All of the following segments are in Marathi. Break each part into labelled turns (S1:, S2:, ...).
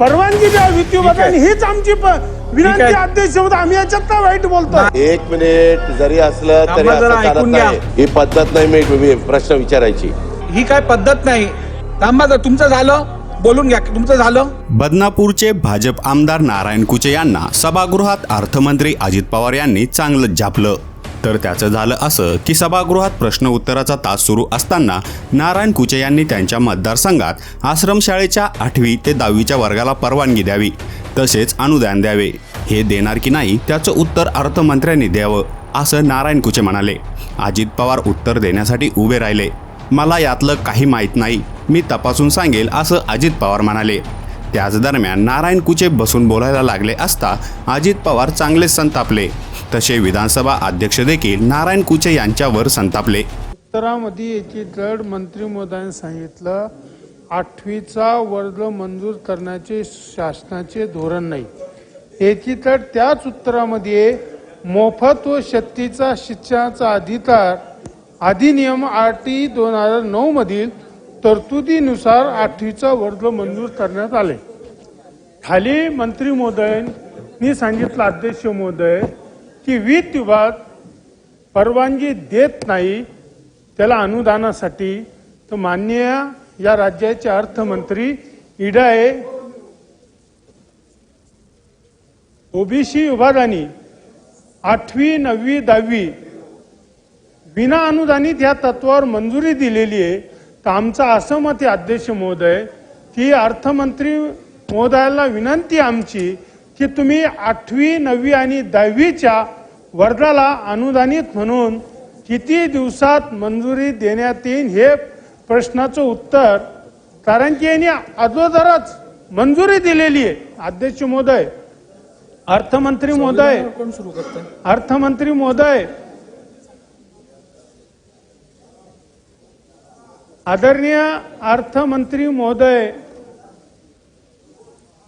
S1: परवानगी द्या विद्युत हीच आमची प- विनंती
S2: आहे.
S1: अध्यक्ष होता आम्ही याच्यात काय वाईट बोलतो
S3: एक मिनिट जरी असलं तरी
S2: थांबा जरा
S3: असं चालत
S2: ऐकून घ्या.
S3: नाही. ही पद्धत नाही मी मी प्रश्न विचारायची.
S2: ही काय पद्धत नाही. थांबा जरा, तुमचं झालं? बोलून घ्या. तुमचं झालं?
S4: बदनापूरचे भाजप आमदार नारायण कुचे यांना सभागृहात अर्थमंत्री अजित पवार यांनी चांगलं झापलं. तर त्याचं झालं असं की सभागृहात प्रश्न उत्तराचा तास सुरू असताना नारायण कुचे यांनी त्यांच्या मतदारसंघात आश्रमशाळेच्या आठवी ते दहावीच्या वर्गाला परवानगी द्यावी तसेच अनुदान द्यावे. हे देणार की नाही त्याचं उत्तर अर्थमंत्र्यांनी द्यावं असं नारायण कुचे म्हणाले. अजित पवार उत्तर देण्यासाठी उभे राहिले. मला यातलं काही माहीत नाही. मी तपासून सांगेल असं अजित पवार म्हणाले. त्याच दरम्यान नारायण कुचे बसून बोलायला लागले असता अजित पवार चांगले संतापले. तसे विधानसभा अध्यक्ष देखील नारायण कुचे यांच्यावर संतापले.
S1: उत्तरामध्ये याची जड मंत्री महोदयाने सांगितलं आठवीचा वर्ग मंजूर करण्याचे शासनाचे धोरण नाही. याची तर त्याच उत्तरामध्ये मोफत व शक्तीचा शिक्षणाचा अधिकार अधिनियम आर टी दोन हजार नऊ मधील तरतुदीनुसार आठवीचा वर्ग मंजूर करण्यात आले. खाली मंत्री महोदयांनी सांगितलं अध्यक्ष महोदय की वित्त विभाग परवानगी देत नाही त्याला अनुदानासाठी. तर माननीय या राज्याचे अर्थमंत्री इडाए ओबीसी विभागाने आठवी नववी दहावी विना अनुदानित या तत्वावर मंजुरी दिलेली आहे. तर आमचं असं मत आहे अध्यक्ष महोदय की अर्थमंत्री महोदयाला विनंती आमची की तुम्ही आठवी नववी आणि दहावीच्या वर्गाला अनुदानित म्हणून किती दिवसात मंजुरी देण्यात येईल हे प्रश्नाचं उत्तर कारण की यांनी अगोदरच मंजुरी दिलेली आहे. अध्यक्ष महोदय अर्थमंत्री महोदय अर्थमंत्री महोदय आदरणीय अर्थमंत्री महोदय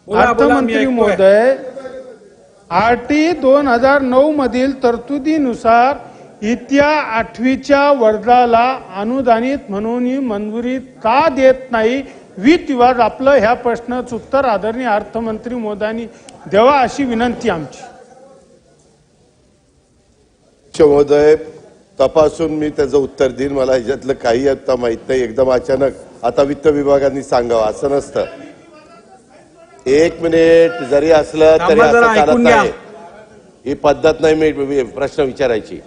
S1: अर्थमंत्री. महोदय आर टी दोन हजार नऊ मधील तरतुदीनुसार इत्या आठवीच्या वर्गाला अनुदानित म्हणून मंजुरी का देत नाही वित्त विभाग आपलं ह्या प्रश्नाचं उत्तर आदरणीय अर्थमंत्री महोदयांनी द्यावा अशी विनंती आमची.
S3: महोदय तपासून मी त्याचं उत्तर देईन. मला ह्याच्यातलं काही आता माहीत नाही. एकदम अचानक आता वित्त विभागाने सांगावं असं नसतं. एक मिनिट जरी असलं तरी
S2: थांबा जरा,
S3: असं चालत
S2: ऐकून घ्या.
S3: नाही. ही पद्धत नाही मी मी प्रश्न विचारायची.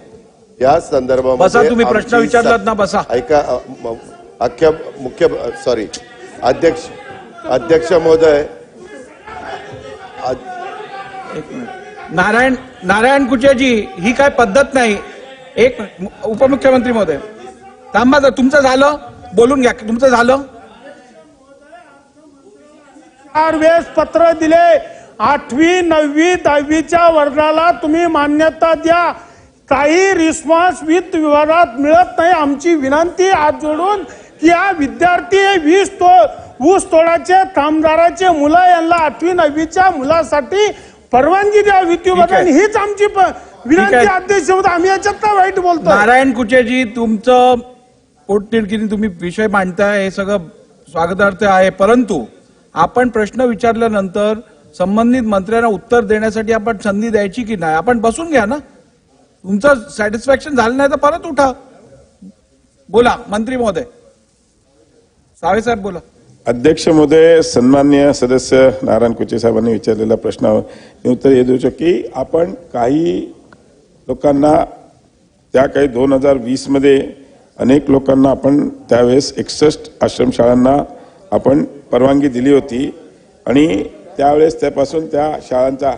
S3: या संदर्भामध्ये
S2: बसा, तुम्ही प्रश्न
S3: आमची
S2: विचारलात ना, बसा.
S3: ऐका अ, म- अख्ख्या मुख्य सॉरी अध्यक्ष अध्यक्ष महोदय.
S2: एक मिनिट. नारायण नारायण कुचेजी ही काय पद्धत नाही. एक मिनिट. उपमुख्यमंत्री महोदय. थांबा जरा, तुमचं झालं? बोलून घ्या. तुमचं झालं?
S1: चार वेळेस पत्र दिले. आठवी नववी दहावीच्या वर्गाला तुम्ही मान्यता द्या. काही रिस्पॉन्स वित्त विभागात मिळत नाही. आमची विनंती हात जोडून की या विद्यार्थी वीस तो ऊस तोडाचे कामगाराचे मुलं यांना आठवी नववीच्या मुलासाठी परवानगी द्या. वित्त विभागाने हीच आमची विनंती. अध्यक्ष होता आम्ही याच्यात काय वाईट बोलतो
S2: नारायण कुचेजी तुमचं पोटतिडकीने तुम्ही विषय मांडताय हे सगळं स्वागतार्थ आहे. परंतु आपण प्रश्न विचारल्यानंतर संबंधित मंत्र्यांना उत्तर देण्यासाठी आपण संधी द्यायची की नाही? आपण बसून घ्या ना. तुमचं सॅटिस्फॅक्शन झालं नाही तर परत उठा. बोला मंत्री महोदय. सावे साहेब बोला.
S5: अध्यक्ष महोदय सन्मान्य सदस्य नारायण कुचे साहेबांनी विचारलेल्या प्रश्नावर मी उत्तर हे देऊ शकतो की आपण काही लोकांना त्या काही दोन हजार वीसमध्ये अनेक लोकांना आपण त्यावेळेस एकसष्ट आश्रमशाळांना आपण परवानगी दिली होती आणि त्यावेळेस त्यापासून त्या शाळांचा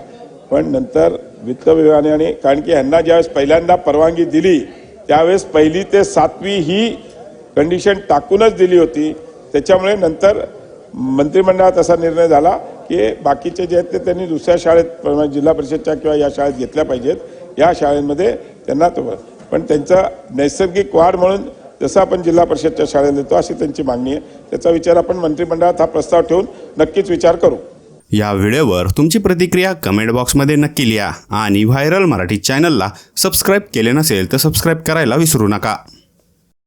S5: पण नंतर वित्त विभागाने आणि कारण की यांना ज्यावेळेस पहिल्यांदा परवानगी दिली त्यावेळेस पहिली ते सातवी ही कंडिशन टाकूनच दिली होती. त्याच्यामुळे नंतर मंत्रिमंडळात असा निर्णय झाला की बाकीचे जे आहेत ते त्यांनी दुसऱ्या शाळेत म्हणजे जिल्हा परिषदच्या किंवा या शाळेत घेतल्या पाहिजेत. या शाळेमध्ये त्यांना तो पण त्यांचा नैसर्गिक वाढ म्हणून जसं आपण जिल्हा परिषदच्या शाळेत देतो अशी त्यांची मागणी आहे. त्याचा विचार आपण मंत्रिमंडळात हा प्रस्ताव ठेवून नक्कीच विचार करू.
S4: या व्हिडिओवर तुमची प्रतिक्रिया कमेंट बॉक्समध्ये नक्की लिहा आणि व्हायरल मराठी चॅनलला सबस्क्राईब केले नसेल तर सबस्क्राईब करायला विसरू नका.